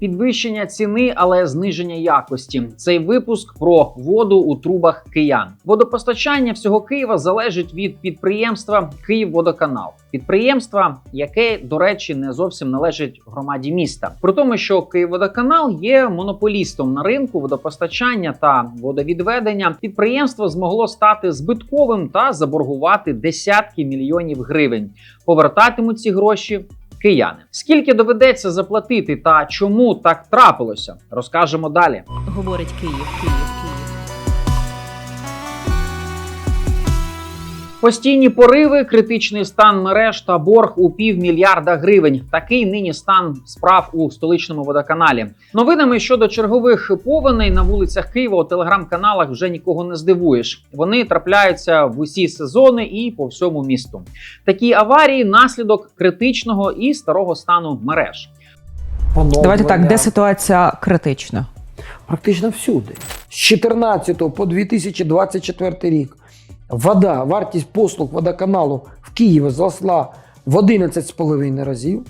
підвищення ціни, але зниження якості. Цей випуск про воду у трубах киян. Водопостачання всього Києва залежить від підприємства Київводоканал. Підприємства, яке, до речі, не зовсім належить громаді міста. При тому, що Київводоканал є монополістом на ринку водопостачання та водовідведення, підприємство змогло стати збитковим та заборгувати десятки мільйонів гривень. Повертатимуть ці гроші кияни. Скільки доведеться заплатити та чому так трапилося, розкажемо далі. говорить Київ, Київ, Постійні пориви, критичний стан мереж та борг у півмільярда гривень. Такий нині стан справ у столичному водоканалі. Новинами щодо чергових повеней на вулицях Києва у телеграм-каналах вже нікого не здивуєш. Вони трапляються в усі сезони і по всьому місту. Такі аварії наслідок критичного і старого стану мереж. Давайте так, де ситуація критична? практично всюди. З 14 по 2024 рік вода, вартість послуг водоканалу в Києві зросла в 11,5 разів.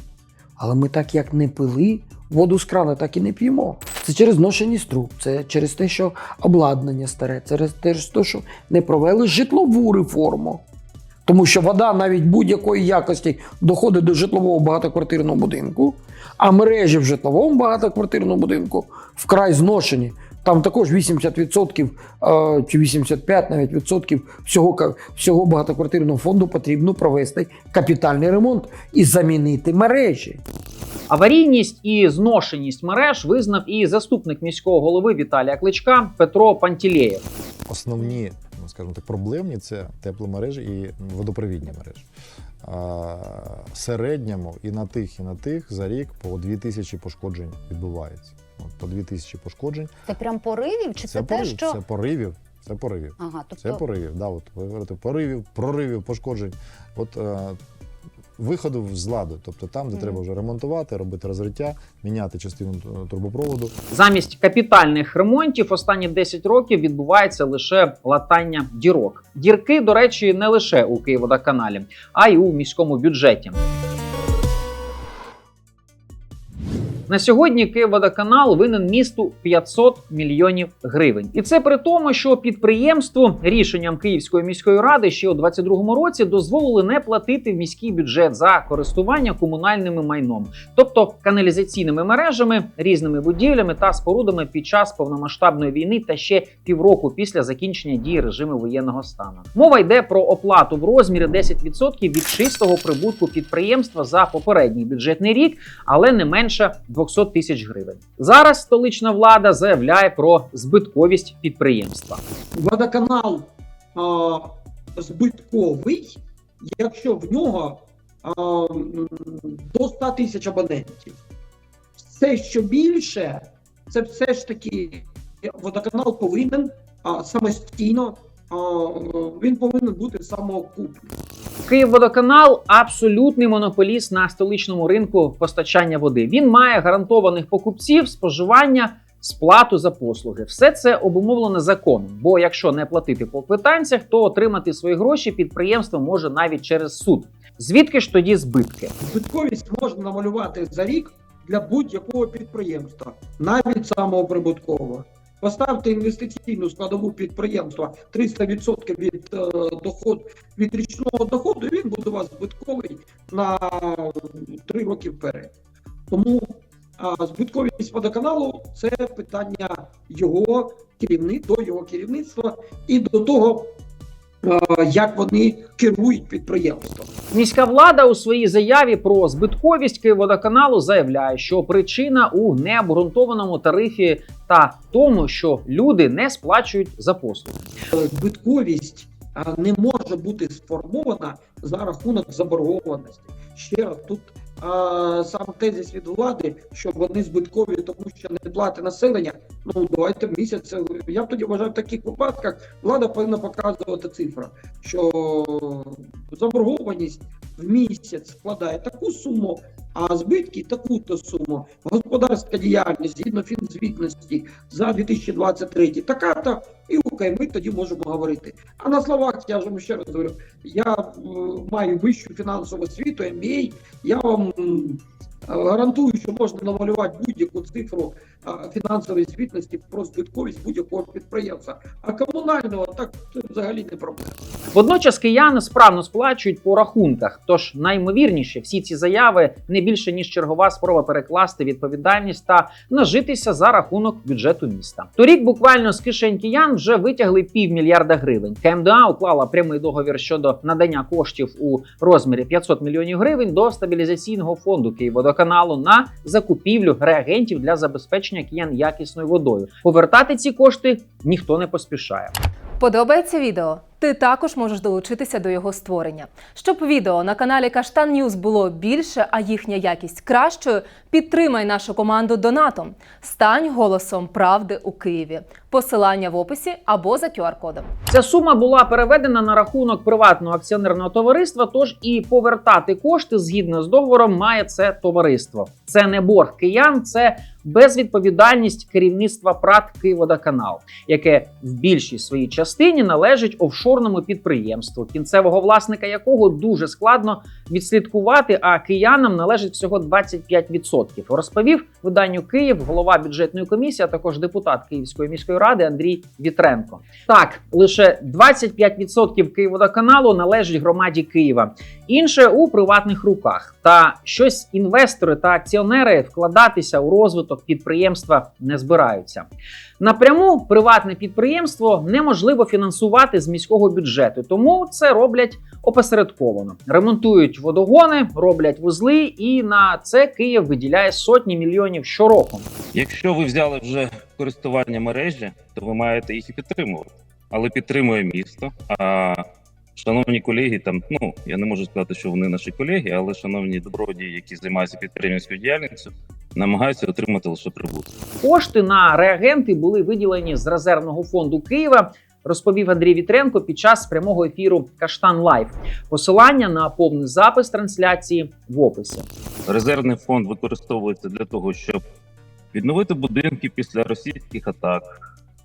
Але ми так як не пили воду з крана, так і не п'ємо. Це через зношеність труб, це через те, що обладнання старе, через те, що не провели житлову реформу. Тому що вода навіть будь-якої якості доходить до житлового багатоквартирного будинку, а мережі в житловому багатоквартирному будинку вкрай зношені. Там також 80% е, чи 85 навіть відсотків всього, всього багатоквартирного фонду потрібно провести капітальний ремонт і замінити мережі. Аварійність і зношеність мереж визнав і заступник міського голови Віталія Кличка Петро Пантілеєв. основні, ну, скажімо так, проблемні це тепломережі і водопровідні мережі. А, середньому і на тих, і на тих за рік по 2000 пошкоджень відбувається. От, по 2000 пошкоджень. Це прям поривів, чи це, те, порив, що це поривів. Це поривів. ага, тобто Це поривів. Да, от, ви говорите, поривів, проривів, пошкоджень. От, е, виходу з ладу, тобто там, де Мгм. треба вже ремонтувати, робити розриття, міняти частину трубопроводу. Замість капітальних ремонтів останні 10 років відбувається лише латання дірок. Дірки, до речі, не лише у Києводоканалі, а й у міському бюджеті. На сьогодні Київводоканал винен місту 500 мільйонів гривень, і це при тому, що підприємству рішенням Київської міської ради ще у 2022 році дозволили не платити в міський бюджет за користування комунальними майном, тобто каналізаційними мережами, різними будівлями та спорудами під час повномасштабної війни та ще півроку після закінчення дії режиму воєнного стану. Мова йде про оплату в розмірі 10% від чистого прибутку підприємства за попередній бюджетний рік, але не менше 200 тисяч гривень. Зараз столична влада заявляє про збитковість підприємства. водоканал а, збитковий, якщо в нього а, до 100 тисяч абонентів. Все, що більше, це все ж таки водоканал повинен а, самостійно, він повинен бути самоокупний. Київводоканал абсолютний монополіст на столичному ринку постачання води. Він має гарантованих покупців, споживання, сплату за послуги. Все це обумовлено законом. Бо якщо не платити по квитанціях, то отримати свої гроші підприємство може навіть через суд. Звідки ж тоді збитки? Збитковість можна намалювати за рік для будь-якого підприємства, навіть самого прибуткового. Поставте інвестиційну складову підприємства 300% від е, доходу від річного доходу, і він буде у вас збитковий на 3 роки вперед. Тому е, збитковість водоканалу це питання його керівництва, до його керівництва і до того, як вони керують підприємством. Міська влада у своїй заяві про збитковість Київводоканалу заявляє, що причина у необґрунтованому тарифі та тому, що люди не сплачують за послуги. збитковість не може бути сформована за рахунок заборгованості. Ще раз тут сам тезис від влади, що вони збиткові, тому що не платить населення. Ну давайте місяць. Я б тоді вважав в таких випадках влада повинна показувати цифру, що заборгованість в місяць складає таку суму, а збитки таку-то суму. Господарська діяльність згідно фінзвітності за 2023 така-то, і окей, ми тоді можемо говорити. А на словах я вам ще раз говорю, я маю вищу фінансову освіту, MBA, я вам гарантую, що можна намалювати будь-яку цифру фінансової звітності про збитковість будь-якого підприємства. А комунального так це взагалі не проблема. Водночас кияни справно сплачують по рахунках. Тож наймовірніше, всі ці заяви не більше ніж чергова спроба перекласти відповідальність та нажитися за рахунок бюджету міста. Торік буквально з кишень киян вже витягли півмільярда гривень. КМДА уклала прямий договір щодо надання коштів у розмірі 500 мільйонів гривень до стабілізаційного фонду Київводоканалу на закупівлю реагентів для забезпечення киян якісною водою. Повертати ці кошти ніхто не поспішає. Подобається відео? Ти також можеш долучитися до його створення. Щоб відео на каналі Каштан Ньюз було більше, а їхня якість кращою, підтримай нашу команду донатом. Стань голосом правди у Києві. Посилання в описі або за QR-кодом. Ця сума була переведена на рахунок приватного акціонерного товариства. Тож і повертати кошти згідно з договором має це товариство. Це не борг киян, це безвідповідальність керівництва ПРАТ Київводоканал, яке в більшій своїй частині належить офшорному підприємству, кінцевого власника якого дуже складно відслідкувати. А киянам належить всього 25%. Розповів виданню Київ голова бюджетної комісії, а також депутат Київської міської ради Андрій Вітренко. Так, лише 25% Київводоканалу належить громаді Києва, інше у приватних руках. Та щось інвестори та акціонери вкладатися у розвиток підприємства не збираються. Напряму приватне підприємство неможливо фінансувати з міського бюджету, тому це роблять опосередковано. Ремонтують водогони, роблять вузли, і на це Київ виділяє сотні мільйонів щороку. Якщо ви взяли вже користування мережі, то ви маєте їх і підтримувати. Але підтримує місто. А шановні колеги, там ну я не можу сказати, що вони наші колеги, але шановні добродії, які займаються підприємницькою діяльністю, намагаються отримати лише прибуток. Кошти на реагенти були виділені з резервного фонду Києва. Розповів Андрій Вітренко під час прямого ефіру Каштан Лайв. Посилання на повний запис трансляції в описі. Резервний фонд використовується для того, щоб відновити будинки після російських атак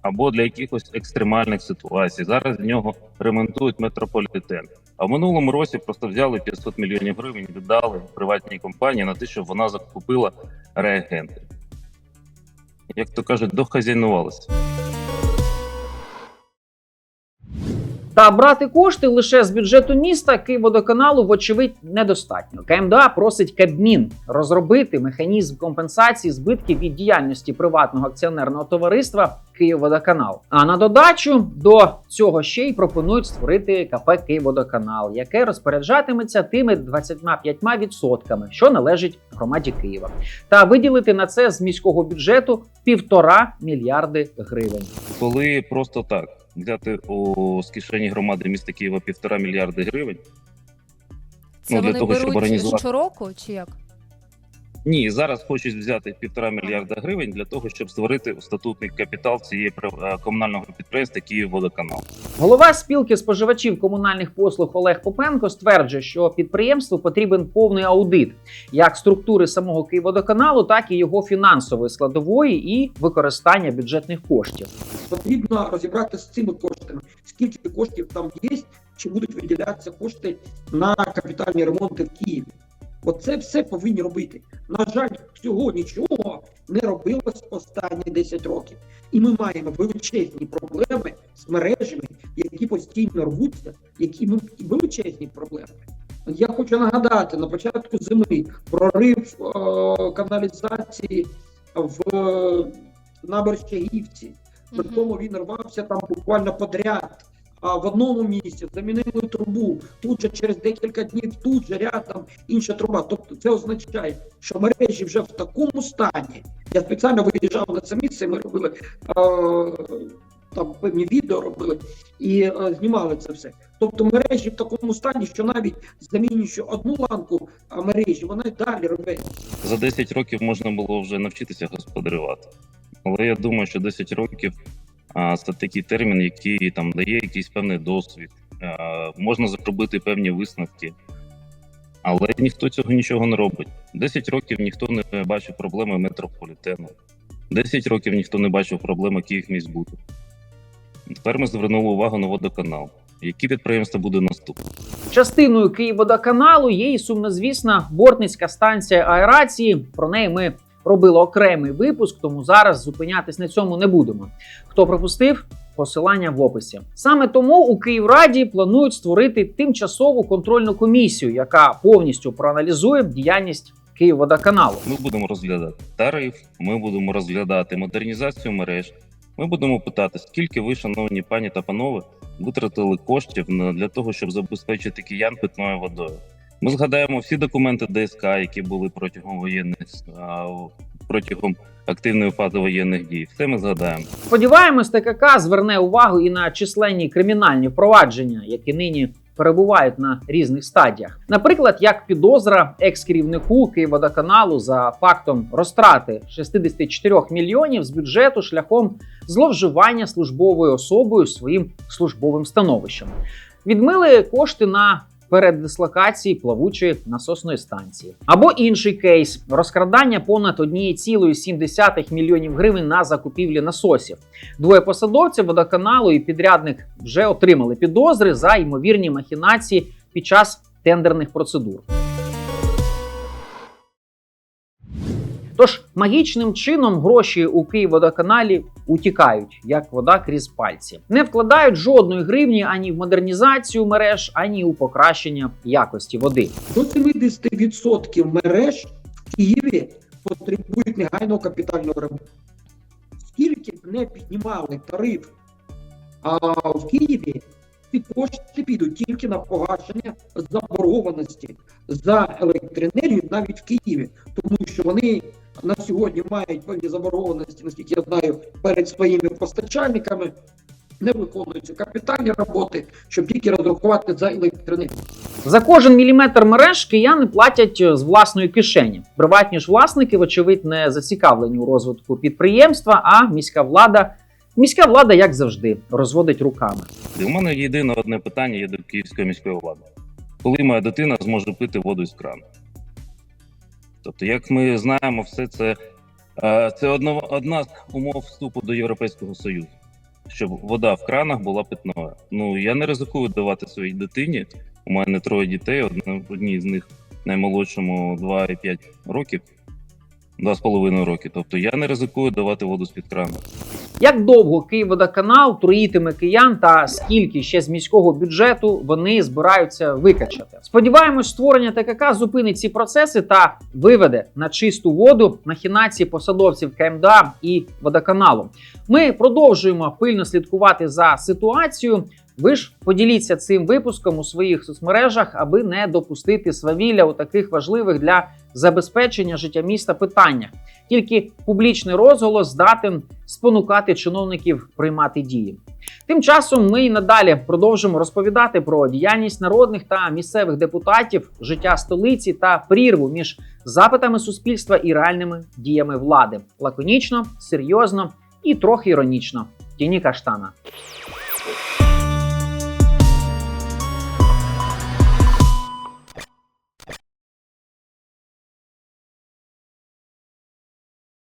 або для якихось екстремальних ситуацій. Зараз в нього ремонтують метрополітен. А в минулому році просто взяли 500 мільйонів гривень, віддали приватній компанії на те, щоб вона закупила реагенти. Як то кажуть, дохазяйнувалися. Та брати кошти лише з бюджету міста Київводоканалу, вочевидь, недостатньо. КМДА просить Кабмін розробити механізм компенсації збитків від діяльності приватного акціонерного товариства Київводоканал. А на додачу до цього ще й пропонують створити КП Київводоканал, яке розпоряджатиметься тими 25%, що належить громаді Києва, та виділити на це з міського бюджету півтора мільярди гривень. Коли просто так взяти у з кишені громади міста Києва півтора мільярди гривень. Це Ну, для вони того, щоб організувати- щороку чи як? Ні, зараз хочуть взяти півтора мільярда гривень для того, щоб створити статутний капітал цієї е, комунального підприємства Київводоканал. Голова спілки споживачів комунальних послуг Олег Попенко стверджує, що підприємству потрібен повний аудит як структури самого Київводоканалу, так і його фінансової складової і використання бюджетних коштів. Потрібно розібратися з цими коштами. Скільки коштів там є, чи будуть виділятися кошти на капітальні ремонти в Києві. Оце все повинні робити. На жаль, всього нічого не робилось останні 10 років. І ми маємо величезні проблеми з мережами, які постійно рвуться, які ми величезні проблеми. Я хочу нагадати на початку зими прорив е, каналізації в е, При тому він рвався там буквально подряд. А в одному місці замінили трубу. Тут же через декілька днів тут же рядом інша труба. Тобто це означає, що мережі вже в такому стані. Я спеціально виїжджав на це місце. Ми робили е, там певні відео робили і е, знімали це все. Тобто мережі в такому стані, що навіть замінюючи одну ланку а мережі, вона й далі рве. За 10 років можна було вже навчитися господарювати. Але я думаю, що 10 років а, це такий термін, який там дає якийсь певний досвід. Можна зробити певні висновки. Але ніхто цього нічого не робить. 10 років ніхто не бачив проблеми метрополітену. 10 років ніхто не бачив проблеми Київміськбуду. Тепер ми звернули увагу на водоканал. які підприємства буде наступні. Частиною Київводоканалу є і сумнозвісна бортницька станція аерації. Про неї ми робили окремий випуск, тому зараз зупинятись на цьому не будемо. Хто пропустив? Посилання в описі. Саме тому у Київраді планують створити тимчасову контрольну комісію, яка повністю проаналізує діяльність Київводоканалу. Ми будемо розглядати тариф, ми будемо розглядати модернізацію мереж. Ми будемо питати, скільки ви, шановні пані та панове, витратили коштів для того, щоб забезпечити киян питною водою. Ми згадаємо всі документи ДСК, які були протягом воєнних протягом активної фази воєнних дій. Все ми згадаємо. Сподіваємось, ТКК зверне увагу і на численні кримінальні впровадження, які нині перебувають на різних стадіях. Наприклад, як підозра екс-керівнику Київводоканалу за фактом розтрати 64 мільйонів з бюджету шляхом зловживання службовою особою своїм службовим становищем. Відмили кошти на передислокації плавучої насосної станції. Або інший кейс розкрадання понад 1,7 мільйонів гривень на закупівлі насосів. Двоє посадовців водоканалу і підрядник вже отримали підозри за ймовірні махінації під час тендерних процедур. Тож магічним чином гроші у Київводоканалі утікають, як вода крізь пальці. Не вкладають жодної гривні ані в модернізацію мереж, ані у покращення якості води. До 70% мереж в Києві потребують негайного капітального ремонту. Скільки б не піднімали тариф а в Києві, ці кошти підуть тільки на погашення заборгованості за електроенергію навіть в Києві, тому що вони на сьогодні мають певні заборгованості, наскільки я знаю, перед своїми постачальниками. Не виконуються капітальні роботи, щоб тільки розрахувати за електроенергію. За кожен міліметр мереж кияни платять е, з власної кишені. Приватні ж власники, вочевидь, не зацікавлені у розвитку підприємства, а міська влада. Міська влада, як завжди, розводить руками. У мене єдине одне питання є до київської міської влади: коли моя дитина зможе пити воду із крану? Тобто, як ми знаємо, все це, е, це одна, одна з умов вступу до Європейського Союзу, щоб вода в кранах була питною. Ну я не ризикую давати своїй дитині. У мене троє дітей, одній з них наймолодшому 2,5 років, 2,5 роки. Тобто я не ризикую давати воду з-під крану. Як довго Київводоканал труїтиме киян та скільки ще з міського бюджету вони збираються викачати? Сподіваємось, створення ТКК зупинить ці процеси та виведе на чисту воду махінації посадовців КМДА і водоканалу. Ми продовжуємо пильно слідкувати за ситуацією. Ви ж поділіться цим випуском у своїх соцмережах, аби не допустити свавілля у таких важливих для забезпечення життя міста питаннях. Тільки публічний розголос здатен спонукати чиновників приймати дії. Тим часом ми і надалі продовжимо розповідати про діяльність народних та місцевих депутатів, життя столиці та прірву між запитами суспільства і реальними діями влади. Лаконічно, серйозно і трохи іронічно. Тіні каштана.